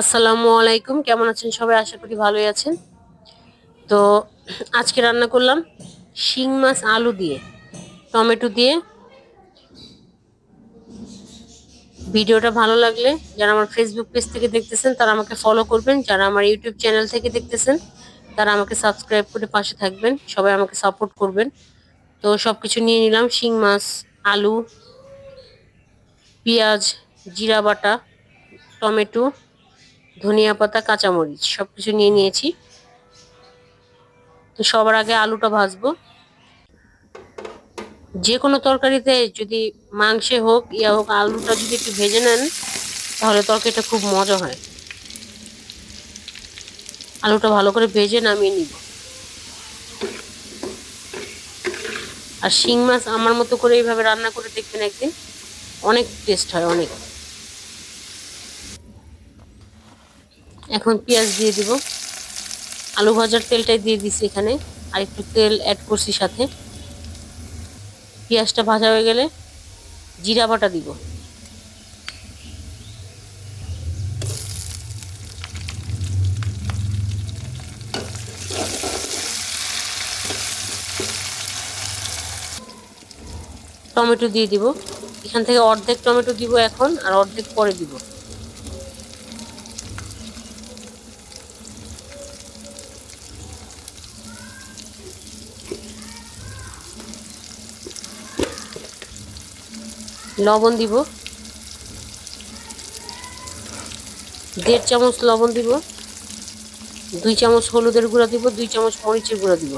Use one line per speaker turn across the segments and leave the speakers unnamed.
আসসালামু আলাইকুম। কেমন আছেন সবাই? আশা করি ভালোই আছেন। তো আজকে রান্না করলাম শিং মাছ আলু দিয়ে, টমেটো দিয়ে। ভিডিওটা ভালো লাগলে যারা আমার ফেসবুক পেজ থেকে দেখতেছেন, তারা আমাকে ফলো করবেন। যারা আমার ইউটিউব চ্যানেল থেকে দেখতেছেন, তারা আমাকে সাবস্ক্রাইব করে পাশে থাকবেন। সবাই আমাকে সাপোর্ট করবেন। তো সব কিছু নিয়ে নিলাম। শিং মাছ, আলু, পেঁয়াজ, জিরা বাটা, টমেটো ধনিয়া পাতা, কাঁচামরিচ সব কিছু নিয়ে নিয়েছি। তো সবার আগে আলুটা ভাজবো। যে কোনো তরকারিতে যদি মাংসে হোক, ইয়া হোক, আলুটা যদি একটু ভেজে নেন, তাহলে তরকারিটা খুব মজা হয়। আলুটা ভালো করে ভেজে নামিয়ে নিব। আর শিং মাছ আমার মতো করে এইভাবে রান্না করে দেখবেন একদিন, অনেক টেস্ট হয়, অনেক। এখন পেঁয়াজ দিয়ে দিব। আলু ভাজার তেলটাই দিয়ে দিছি এখানে। আর একটু তেল অ্যাড করছি সাথে। পেঁয়াজটা ভাজা হয়ে গেলে জিরা বাটা দিব। টমেটো দিয়ে দিব। এখান থেকে অর্ধেক টমেটো দিব এখন, আর অর্ধেক পরে দিব। লবণ দিব। দেড় চামচ লবণ দিব। দুই চামচ হলুদের গুঁড়া দিব, দুই চামচ মরিচের গুঁড়া দিব।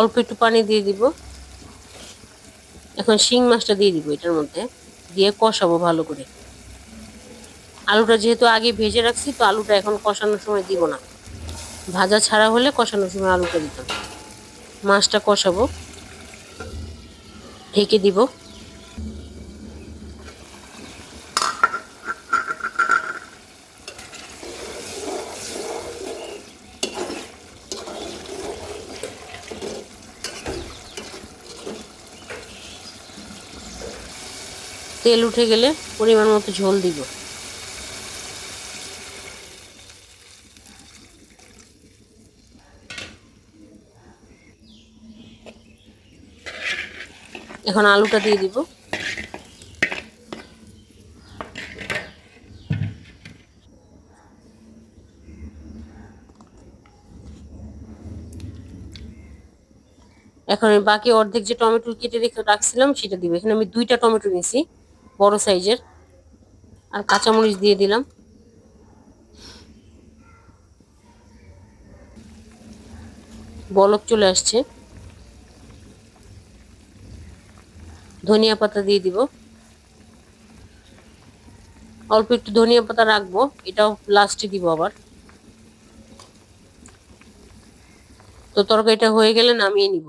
অল্প একটু পানি দিয়ে দিব। এখন শিং মাছটা দিয়ে দিব এটার মধ্যে, দিয়ে কষাবো ভালো করে। আলুটা যেহেতু আগে ভেজে রাখছি, তো আলুটা এখন কষানোর সময় দিব না। ভাজা ছাড়া হলে কষানোর সময় আলুটা দিতাম মাছটা কষাবো, ঢেকে দিব। তেল উঠে গেলে পরিমাণ মতো ঝোল দিব। এখন আলুটা দিয়ে দিব। এখন বাকি অর্ধেক যে টমেটো কেটে রেখে রাখছিলাম, সেটা দিব। এখানে আমি দুইটা টমেটো নিয়েছি। বড় সাইজের। আর কাঁচামরিচ দিয়ে দিলাম। বলক চলে আসছে। ধনিয়া পাতা দিয়ে দিব। অল্প একটু ধনিয়া পাতা রাখব, এটাও লাস্টে দিব আবার। তো তরকারিটা হয়ে গেলে নামিয়ে নিব।